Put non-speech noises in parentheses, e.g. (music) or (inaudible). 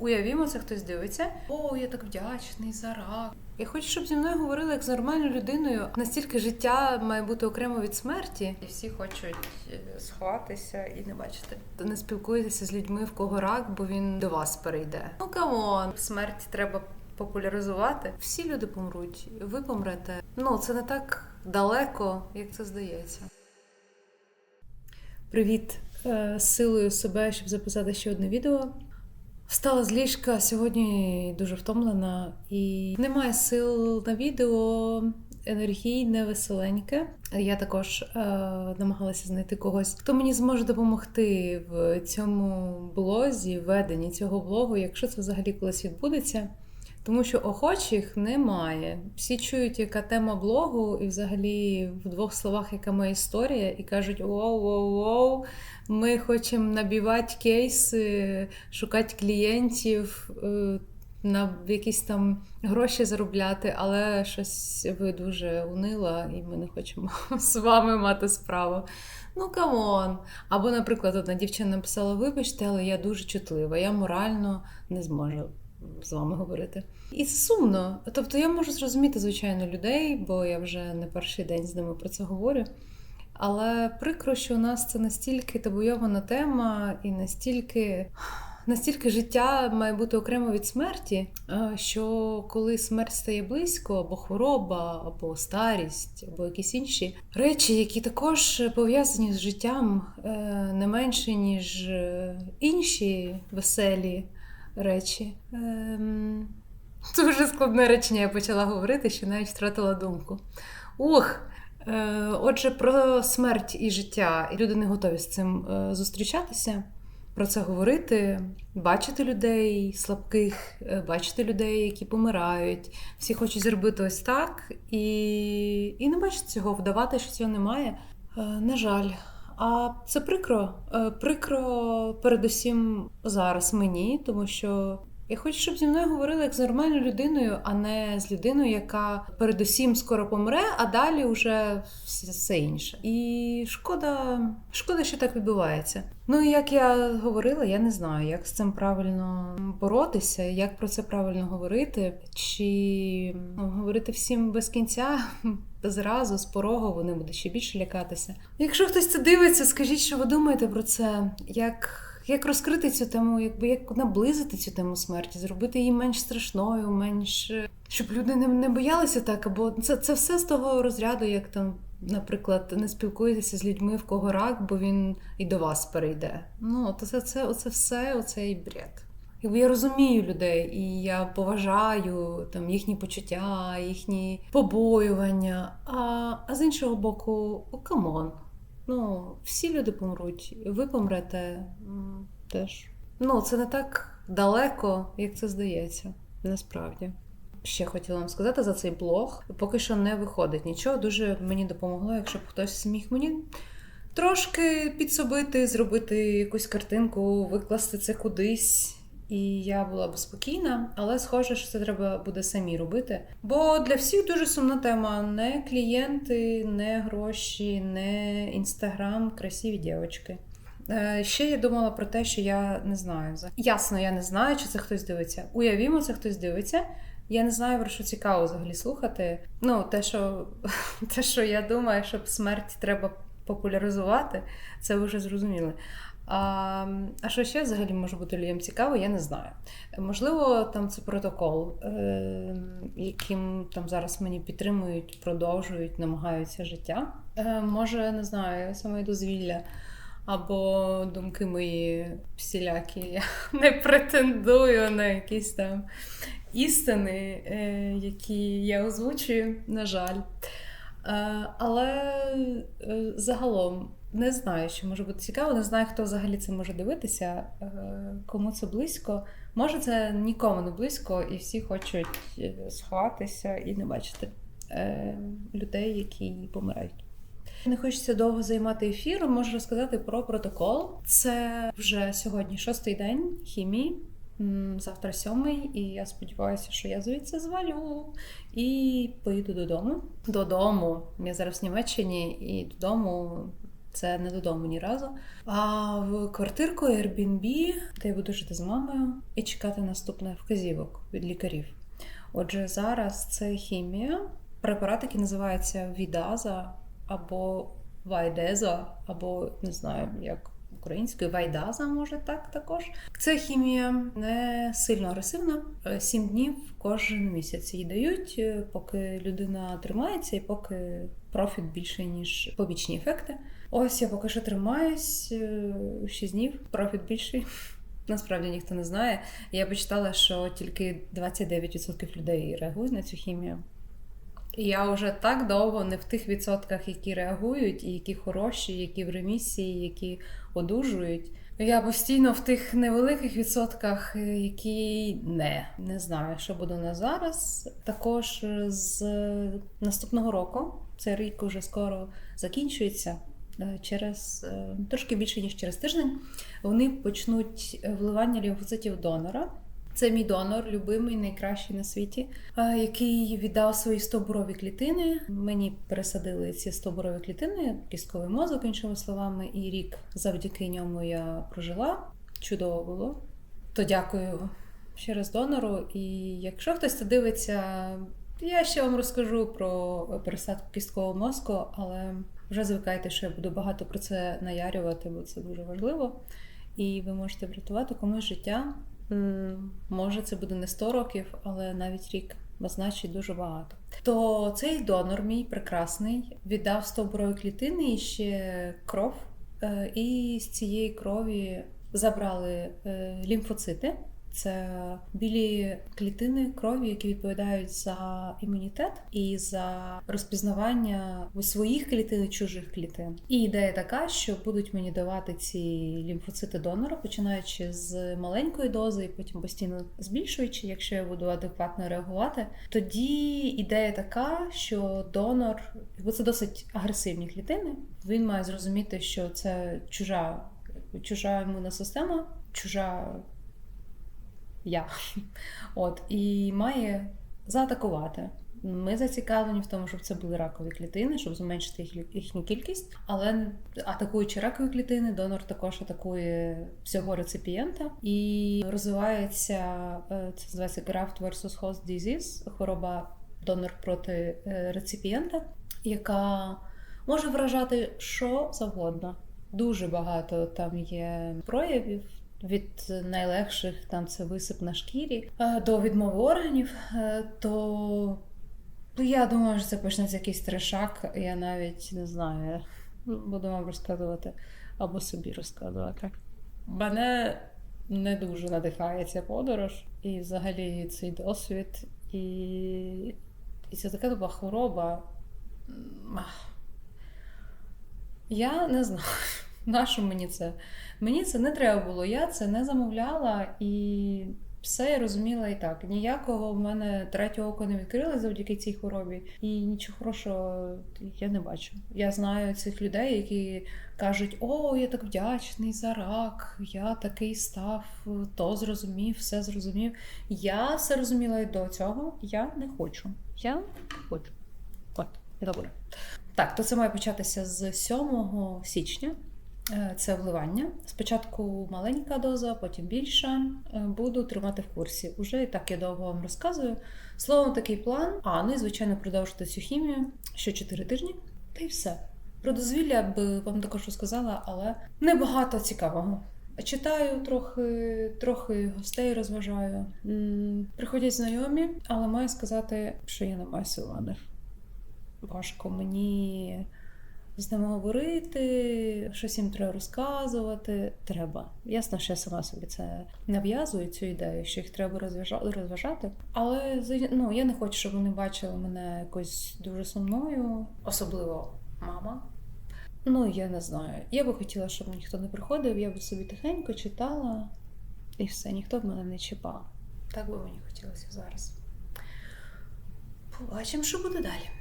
Уявімо, це хтось дивиться. О, я так вдячний за рак. Я хочу, щоб зі мною говорили як з нормальною людиною. Настільки життя має бути окремо від смерті, і всі хочуть е, сховатися і не бачити. Не спілкуйтеся з людьми, в кого рак, бо він до вас перейде. Ну камон, смерть треба популяризувати. Всі люди помруть, ви помрете. Ну це не так далеко, як це здається. Привіт! Е, силою себе, щоб записати ще одне відео. Встала з ліжка сьогодні дуже втомлена і немає сил на відео, енергійне, веселеньке. Я також е, намагалася знайти когось, хто мені зможе допомогти в цьому блозі, веденні цього блогу, якщо це взагалі колись відбудеться. Тому що охочих немає. Всі чують, яка тема блогу, і взагалі в двох словах, яка моя історія, і кажуть: воу-воу-воу, ми хочемо набивати кейси, шукати клієнтів, е, на якісь там гроші заробляти, але щось ви дуже унила, і ми не хочемо (laughs) з вами мати справу. Ну, камон. Або, наприклад, одна дівчина написала: Вибачте, але я дуже чутлива, я морально не зможу з вами говорити. І це сумно. Тобто я можу зрозуміти, звичайно, людей, бо я вже не перший день з ними про це говорю. Але прикро, що у нас це настільки табуйована тема, і настільки настільки життя має бути окремо від смерті, що коли смерть стає близько, або хвороба, або старість, або якісь інші речі, які також пов'язані з життям е, не менше, ніж е, інші веселі речі. Ем... Дуже складне речення я почала говорити, що навіть втратила думку. Ух! Е, отже, про смерть і життя, і люди не готові з цим е, зустрічатися, про це говорити, бачити людей слабких, е, бачити людей, які помирають. Всі хочуть зробити ось так, і і не бачити цього, вдавати, що цього немає. На жаль. А це прикро. Прикро, передусім, зараз мені, тому що я хочу, щоб зі мною говорили як з нормальною людиною, а не з людиною, яка передусім скоро помре, а далі вже все, інше. І шкода, шкода, що так відбувається. Ну і як я говорила, я не знаю, як з цим правильно боротися, як про це правильно говорити, чи ну, говорити всім без кінця. (laughs) Зразу з порогу вони будуть ще більше лякатися. Якщо хтось це дивиться, скажіть, що ви думаєте про це? Як як розкрити цю тему, якби як наблизити цю тему смерті, зробити її менш страшною, менш щоб люди не не боялися так, або це це все з того розряду, як там, наприклад, не спілкуєтеся з людьми, в кого рак, бо він і до вас перейде. Ну, то це це оце все, оцей бред. Якби я розумію людей, і я поважаю там їхні почуття, їхні побоювання. А а з іншого боку, камон. Ну, всі люди помруть, ви помрете теж. Ну, це не так далеко, як це здається, насправді. Ще хотіла вам сказати за цей блог. Поки що не виходить нічого. Дуже мені допомогло, якщо б хтось зміг мені трошки підсобити, зробити якусь картинку, викласти це кудись. І я була б спокійна, але схоже, що це треба буде самі робити. Бо для всіх дуже сумна тема: не клієнти, не гроші, не інстаграм, красиві дівчатки. Е, ще я думала про те, що я не знаю. Ясно, я не знаю, чи це хтось дивиться. Уявімо, це хтось дивиться. Я не знаю, про що цікаво взагалі слухати. Ну, те, що (laughs) те, що я думаю, що смерть треба популяризувати, це вже зрозуміли. А що ще взагалі може бути людям цікаво, я не знаю. Можливо, там це протокол, е, яким там зараз мені підтримують, продовжують, намагаються життя. Е, Може, не знаю, саме дозвілля. Або думки мої всілякі. Я не претендую на якісь там істини, е, які я озвучую, на жаль. Але загалом не знаю, що може бути цікаво, не знаю, хто взагалі це може дивитися, е, кому це близько. Може, це нікому не близько, і всі хочуть е, сховатися і не бачити е, людей, які помирають. Не хочеться довго займати ефіром, можу розказати про протокол. Це вже сьогодні шостий день хімії, завтра сьомий, і я сподіваюся, що я звідси звалю і поїду додому. Додому. Я зараз в Німеччині і додому Це не додому ні разу. А в квартирку Airbnb, де я буду жити з мамою, і чекати наступних вказівок від лікарів. Отже, зараз це хімія, препарат, який називається Відаза або Вайдеза, або не знаю, як українською Вайдаза, може так також. Це хімія не сильно агресивна. Е, Сім днів кожен місяць їй дають, е, поки людина тримається, і поки профіт більше, ніж побічні ефекти. Ось я поки що тримаюсь 6 днів, профіт більший. (laughs) Насправді ніхто не знає. Я почитала, що тільки 29% людей реагують на цю хімію. І я вже так довго не в тих відсотках, які реагують, і які хороші, які в ремісії, які одужують. Я постійно в тих невеликих відсотках, е, які не, не знаю, що буде на зараз. Також з наступного року, цей рік уже скоро закінчується. Е, Через е, трошки більше ніж через тиждень вони почнуть вливання лімфоцитів донора. Це мій донор, любимий, найкращий на світі, е, який віддав свої стовбурові клітини. Мені пересадили ці стовбурові клітини, кістковий мозок, іншими словами, і рік завдяки ньому я прожила. Чудово було. То дякую ще раз донору. І якщо хтось це дивиться, я ще вам розкажу про пересадку кісткового мозку, але вже звикайте, що я буду багато про це наярювати, бо це дуже важливо. І ви можете врятувати комусь життя. Може, це буде не 100 років, але навіть рік бо значить дуже багато. То цей донор, мій прекрасний, віддав стовбурові клітини і ще кров. Е, І з цієї крові забрали е, лімфоцити. Це білі клітини крові, які відповідають за імунітет і за розпізнавання своїх клітин і чужих клітин. І ідея така, що будуть мені давати ці лімфоцити донора, починаючи з маленької дози, і потім постійно збільшуючи, якщо я буду адекватно реагувати. Тоді ідея така, що донор, бо це досить агресивні клітини, він має зрозуміти, що це чужа, чужа імунна система, чужа я. (laughs) От, і має заатакувати. Ми зацікавлені в тому, щоб це були ракові клітини, щоб зменшити їх, їхню кількість. Але атакуючи ракові клітини, донор також атакує всього реципієнта і розвивається е, це називається graft versus host disease, хвороба донор проти е, реципієнта, яка може вражати що завгодно. Дуже багато там є проявів. Від найлегших там це висип на шкірі е, до відмови органів, е, то ну, я думаю, що це почнеться якийсь трешак. Я навіть не знаю, буду вам розказувати або собі розказувати. Мене не дуже надихає ця подорож, і взагалі цей досвід, і, і це така доба хвороба. Я не знаю. Нащо мені це? Мені це не треба було, я це не замовляла і все я розуміла і так. Ніякого в мене третього око не відкрили завдяки цій хворобі, і нічого хорошого я не бачу. Я знаю цих людей, які кажуть: О, я так вдячний за рак, я такий став, то зрозумів, все зрозумів. Я все розуміла і до цього. Я не хочу. Я хочу. От, і добре. Так, то це має початися з 7 січня. Е, Це вливання. Спочатку маленька доза, потім більша. Е, Буду тримати в курсі. Уже і так я довго вам розказую. Словом, такий план. А, ну і звичайно, продовжити цю хімію ще 4 тижні. Та й все. Про дозвілля би вам також розказала, але небагато цікавого. Читаю трохи, трохи гостей розважаю. Приходять знайомі, але маю сказати, що я не них. Важко мені з ними говорити, щось їм треба розказувати. Треба. Ясно, що я сама собі це нав'язую, цю ідею, що їх треба розважати. Але ну, я не хочу, щоб вони бачили мене якось дуже сумною, особливо мама. Ну, я не знаю. Я би хотіла, щоб ніхто не приходив, я би собі тихенько читала і все, ніхто б мене не чіпав. Так би мені хотілося зараз. Побачимо, що буде далі.